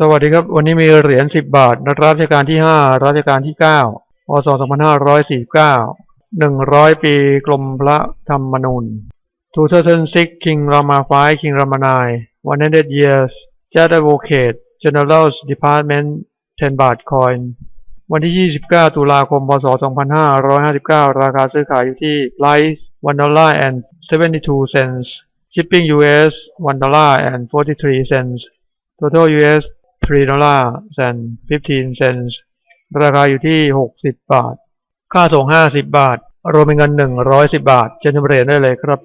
สวัสดีครับ วันนี้มีเหรียญ 10 บาทรัชกาลที่ 5 รัชกาลที่ 9 พศ 2549 100 ปีกรมพระธรรมนูญ2006 King Rama V King Rama IX 100 years Judge Advocate General's Department 10 บาท coin วันที่ 29 ตุลาคม พศ 2559 ราคาซื้อขายอยู่ที่ price 1 dollar and 72 cents shipping US 1 dollar and 43 cents total US 3 dollar and 15 cents ราคาอยู่ที่ 60 บาท ค่าส่ง 50 บาท รวมเป็นเงิน 110 บาทเชิญชมเหรียญได้เลยครับ